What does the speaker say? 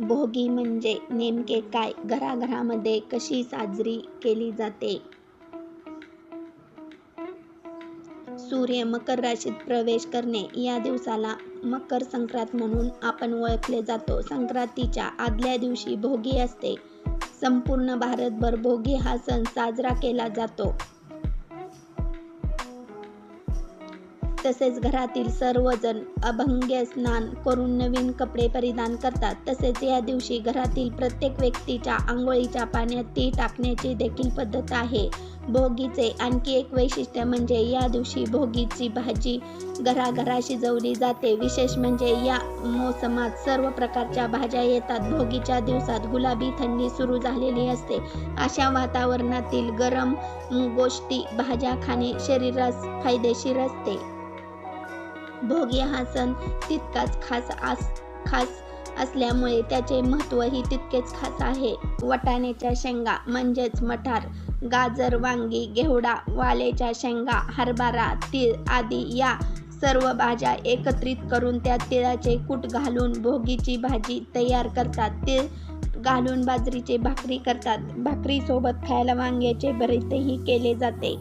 भोगी म्हणजे नेमके काय? घराघरामध्ये कशी साजरी केली जाते? सूर्य मकर राशीत प्रवेश करणे या दिवसाला मकर संक्रांत म्हणून आपण ओळखले जातो. संक्रांतीच्या आदल्या दिवशी भोगी असते. संपूर्ण भारतभर भोगी हा सण साजरा केला जातो. तसेच घरातील सर्वजण अभंग्य स्नान करून नवीन कपडे परिधान करतात. तसेच या दिवशी घरातील प्रत्येक व्यक्तीच्या आंघोळीच्या पाण्यात ती टाकण्याची देखील पद्धत आहे. भोगीचे आणखी एक वैशिष्ट्य म्हणजे या दिवशी भोगीची भाजी घराघरा शिजवली जाते. विशेष म्हणजे या मोसमात सर्व प्रकारच्या भाज्या येतात. भोगीच्या दिवसात गुलाबी थंडी सुरू झालेली असते. अशा वातावरणातील गरम गोष्टी भाज्या खाणे शरीरास फायदेशीर असते. भोगी हा सण तितकाच खास आस खास असल्यामुळे त्याचे महत्त्वही तितकेच खास आहे. वटाण्याच्या शेंगा म्हणजेच मठार गाजर वांगी घेवडा वालेच्या शेंगा हरभरा तीळ आदी या सर्व भाज्या एकत्रित करून त्या तिळाचे कूट घालून भोगीची भाजी तयार करतात. तीळ घालून बाजरीची भाकरी करतात. भाकरीसोबत खायला वांग्याचे भरीतही केले जाते.